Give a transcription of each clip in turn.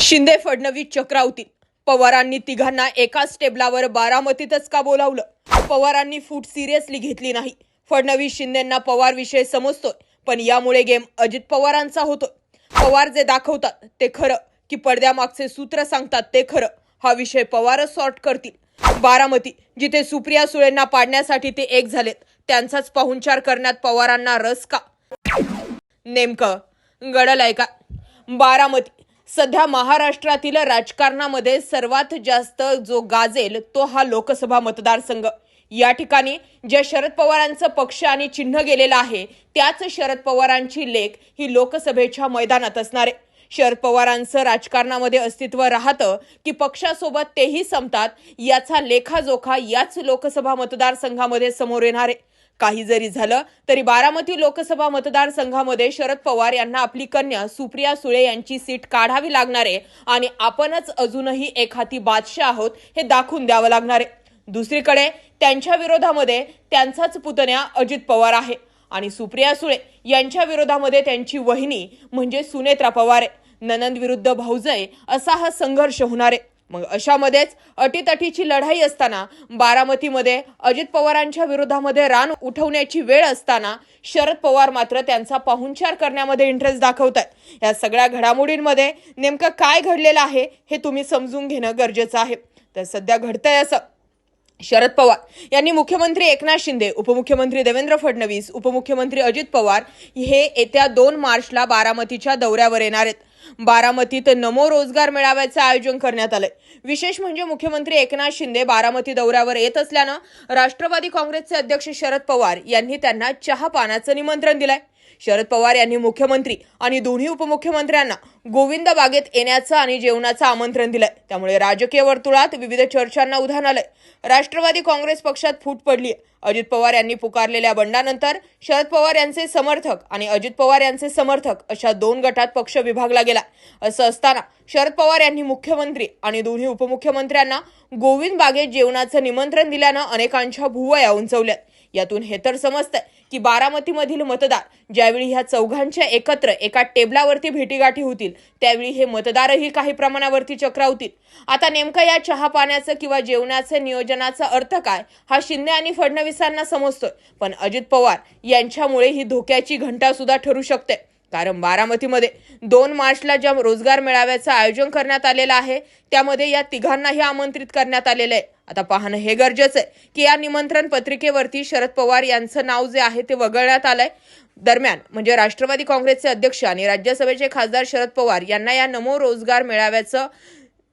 शिंदे फडणवीस चक्रावतील. पवारांनी तिघांना एकाच टेबलावर बारामतीतच का बोलावलं? पवारांनी फूट सिरियसली घेतली नाही. फडणवीस शिंदेंना पवार विषय समजतोय पण यामुळे गेम अजित पवारांचा होतोय. पवार जे दाखवतात ते खरं. की पडद्यामागचे सूत्र सांगतात ते खरं. हा विषय पवारच सॉर्ट करतील. बारामती जिथे सुप्रिया सुळेंना पाडण्यासाठी ते एक झालेत त्यांचाच पाहुणचार करण्यात पवारांना रस का? नेमकं गडल आहे का बारामती सध्या महाराष्ट्रातील राजकारणामध्ये सर्वात जास्त जो गाजेल तो हा लोकसभा मतदारसंघ. या ठिकाणी ज्या शरद पवारांचं पक्ष आणि चिन्ह गेलेलं आहे त्याच शरद पवारांची लेख ही लोकसभेच्या मैदानात असणार आहे. शरद पवारांचं राजकारणामध्ये अस्तित्व राहतं की पक्षासोबत तेही संपतात याचा लेखाजोखा याच लोकसभा मतदारसंघामध्ये समोर येणार आहे. काही जरी झालं तरी बारामती लोकसभा मतदारसंघामध्ये शरद पवार यांना आपली कन्या सुप्रिया सुळे यांची सीट काढावी लागणार आहे आणि आपणच अजूनही एक हाती बादशाह आहोत हे दाखवून द्यावं लागणार आहे. दुसरीकडे त्यांच्या विरोधामध्ये त्यांचाच पुतण्या अजित पवार आहे आणि सुप्रिया सुळे यांच्या विरोधामध्ये त्यांची वहिनी म्हणजे सुनेत्रा पवार आहे. ननंद विरुद्ध भाऊजय असा हा संघर्ष होणार आहे. मग अशामध्येच अटीतटीची लढाई असताना बारामतीमध्ये अजित पवारांच्या विरोधामध्ये रान उठवण्याची वेळ असताना शरद पवार मात्र त्यांचा पाहुणचार करण्यामध्ये इंटरेस्ट दाखवत आहेत या सगळ्या घडामोडींमध्ये नेमकं काय घडलेलं आहे हे तुम्ही समजून घेणं गरजेचं आहे. तर सध्या घडतंय असं. शरद पवार यांनी मुख्यमंत्री एकनाथ शिंदे उपमुख्यमंत्री देवेंद्र फडणवीस उपमुख्यमंत्री अजित पवार हे येत्या दोन मार्चला बारामतीच्या दौऱ्यावर येणार आहेत. बारामतीत नमो रोजगार मेळाव्याचं आयोजन करण्यात आलंय. विशेष म्हणजे मुख्यमंत्री एकनाथ शिंदे बारामती दौऱ्यावर येत असल्यानं राष्ट्रवादी काँग्रेसचे अध्यक्ष शरद पवार यांनी त्यांना चहा पानाचं निमंत्रण दिलंय. शरद पवार यांनी मुख्यमंत्री आणि दोन्ही उपमुख्यमंत्र्यांना गोविंद बागेत येण्याचं आणि जेवणाचं आमंत्रण दिलंय. त्यामुळे राजकीय वर्तुळात विविध चर्चांना उधाण आलंय. राष्ट्रवादी काँग्रेस पक्षात फूट पडली अजित पवार यांनी पुकारलेल्या बंडानंतर शरद पवार यांचे समर्थक आणि अजित पवार यांचे समर्थक अशा दोन गटात पक्ष विभागला गेला. असं असताना शरद पवार यांनी मुख्यमंत्री आणि दोन्ही उपमुख्यमंत्र्यांना गोविंद बागेत जेवणाचं निमंत्रण दिल्यानं अनेकांच्या भुवया उंचवल्यात. यातून हे तर समजतंय की बारामतीमधील मतदार ज्यावेळी ह्या चौघांच्या एकत्र एका टेबलावरती भेटीगाठी होतील त्यावेळी हे मतदारही काही प्रमाणावरती चक्रावतील. आता नेमकं या चहा पाण्याचं किंवा जेवणाचं नियोजनाचा अर्थ काय हा शिंदे आणि फडणवीसांना समजतोय. पण अजित पवार यांच्यामुळे ही धोक्याची घंटा सुद्धा ठरू शकते. कारण बारामतीमध्ये दोन मार्चला ज्या रोजगार मेळाव्याचं आयोजन करण्यात आलेलं आहे त्यामध्ये या तिघांनाही आमंत्रित करण्यात आलेलं आहे. आता पाहणं हे गरजेचं आहे की या निमंत्रण पत्रिकेवरती शरद पवार यांचं नाव जे आहे ते वगळण्यात आलंय. दरम्यान म्हणजे राष्ट्रवादी काँग्रेसचे अध्यक्ष आणि राज्यसभेचे खासदार शरद पवार यांना या नमो रोजगार मेळाव्याचं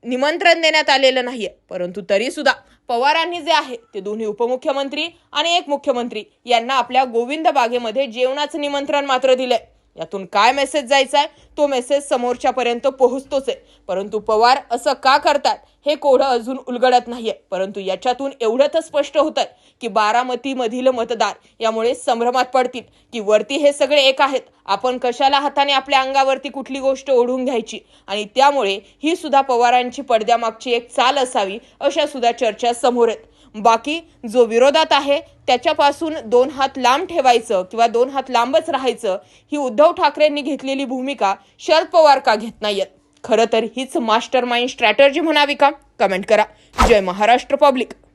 निमंत्रण देण्यात आलेलं नाहीये. परंतु तरी सुद्धा पवारांनी जे आहे ते दोन्ही उपमुख्यमंत्री आणि एक मुख्यमंत्री यांना आपल्या गोविंद बागेमध्ये जेवणाचं निमंत्रण मात्र दिलंय. यातून काय मेसेज जायचा आहे तो मेसेज समोरच्यापर्यंत पोहोचतोच आहे. परंतु पवार असं का करतात? हे कोडं अजून उलगडत नाहीये. परंतु याच्यातून एवढं तर स्पष्ट होत आहे की बारामतीमधील मतदार यामुळे संभ्रमात पडतील की वरती हे सगळे एक आहेत. आपण कशाला हाताने आपल्या अंगावरती कुठली गोष्ट ओढून घ्यायची? आणि त्यामुळे ही सुद्धा पवारांची पडद्यामागची एक चाल असावी अशा सुद्धा चर्चा समोर आहेत. बाकी जो विरोधात आहे त्याच्यापासून दोन हात लांब ठेवायचं किंवा दोन हात लांबच राहायचं ही उद्धव ठाकरेंनी घेतलेली भूमिका शरद पवार का घेत नाहीयेत? खरं तर हीच मास्टर माइंड स्ट्रॅटर्जी म्हणावी का? कमेंट करा. जय महाराष्ट्र पब्लिक